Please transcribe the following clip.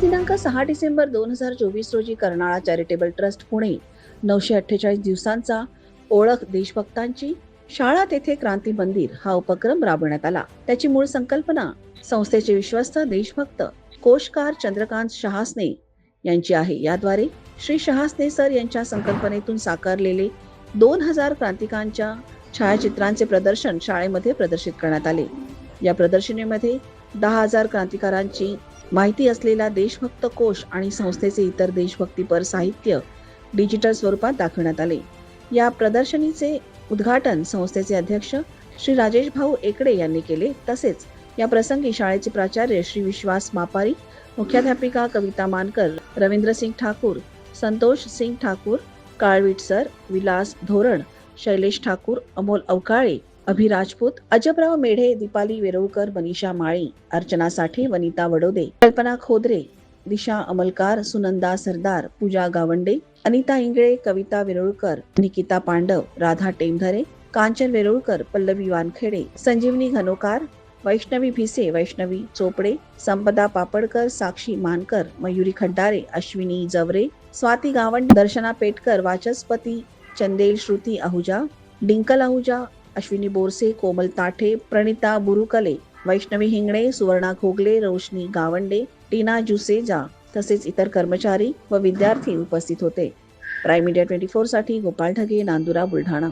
दिनांक सहा डिसेंबर दोन हजार चोवीस रोजी कर्नाळा चॅरिटेबल ट्रस्ट पुणे. नऊशे अठ्ठेचाळीस दिवसांचा ओळख देशभक्तांची शाळा तेथे क्रांती मंदिर हा उपक्रम राबवण्यात आला. त्याची मूळ संकल्पना संस्थेचे विश्वस्त देशभक्त कोशकार चंद्रकांत शहासने यांची आहे. याद्वारे श्री शहासने सर यांच्या संकल्पनेतून साकारलेले दोन हजार क्रांतिकांच्या छायाचित्रांचे प्रदर्शन शाळेमध्ये प्रदर्शित करण्यात आले. या प्रदर्शनीमध्ये दहा हजार क्रांतिकारांची माहिती असलेला देशभक्त कोश आणि संस्थेचे इतर देशभक्तीपर साहित्य डिजिटल स्वरूपात दाखवण्यात आले. या प्रदर्शनीचे उद्घाटन संस्थेचे अध्यक्ष श्री राजेश भाऊ एकडे यांनी केले. तसेच या प्रसंगी शाळेचे प्राचार्य श्री विश्वास मापारी मुख्याध्यापिका कविता मानकर रवींद्रसिंग ठाकूर संतोष सिंग ठाकूर काळवीट सर विलास धोरण शैलेश ठाकूर अमोल अवकाळे अभि राजपूत अजबराव मेढे दीपाली वेरुळकर मनीषा माळी अर्चना साठे वनिता वडोदे कल्पना खोदरे दिशा अमलकार सुनंदा सरदार पूजा गावंडे अनिता इंगळे कविता वेरुळकर निकिता पांडव राधा टेमधरे कांचन वेरुळकर पल्लवी वानखेडे संजीवनी घनोकार वैष्णवी भिसे वैष्णवी चोपडे संपदा पापडकर साक्षी मानकर मयुरी खड्डारे अश्विनी जवरे स्वाती गावंड दर्शना पेटकर वाचस्पती चंदेल श्रुती आहुजा डिंकल आहुजा अश्विनी बोरसे कोमल ताठे प्रणिता बुरुकले वैष्णवी हिंगणे सुवर्णा खोगले रोशनी गावंडे टीना जुसेजा तसेच इतर कर्मचारी व विद्यार्थी उपस्थित होते. प्राईम मीडिया ट्वेंटी फोरसाठी गोपाळ ढगे नांदुरा बुलढाणा.